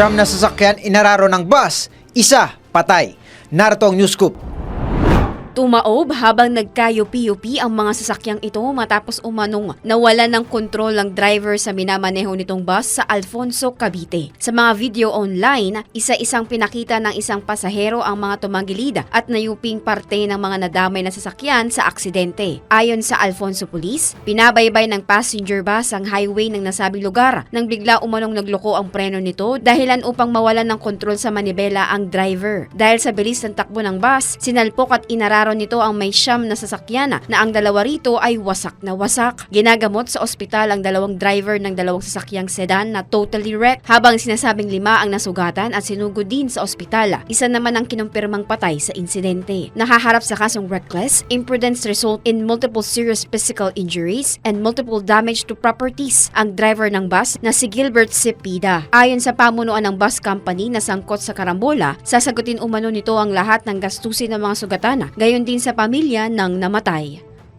Siyam na sasakyan inararo ng bus, isa patay. Narito ang news scoop. Tumaob habang nagkayupi-yupi ang mga sasakyang ito matapos umanong nawala ng kontrol ng driver sa minamaneho nitong bus sa Alfonso, Cavite. Sa mga video online, isa-isang pinakita ng isang pasahero ang mga tumagilid at nayuping parte ng mga nadamay na sasakyan sa aksidente. Ayon sa Alfonso Police, pinabaybay ng passenger bus ang highway ng nasabing lugar nang bigla umanong nagloko ang preno nito dahilan upang mawalan ng kontrol sa manibela ang driver. Dahil sa bilis ng takbo ng bus, sinalpok at inararo nito ang may siyam na sasakyan na ang dalawa rito ay wasak na wasak. Ginagamot sa ospital ang dalawang driver ng dalawang sasakyang sedan na totally wrecked habang sinasabing lima ang nasugatan at sinugod din sa ospital. Isa naman ang kinumpirmang patay sa insidente. Nakaharap sa kasong reckless, imprudence result in multiple serious physical injuries and multiple damage to properties ang driver ng bus na si Gilbert Cepida. Ayon sa pamunuan ng bus company na sangkot sa karambola, sasagutin umano nito ang lahat ng gastusin ng mga sugatana, gayon din sa pamilya ng namatay.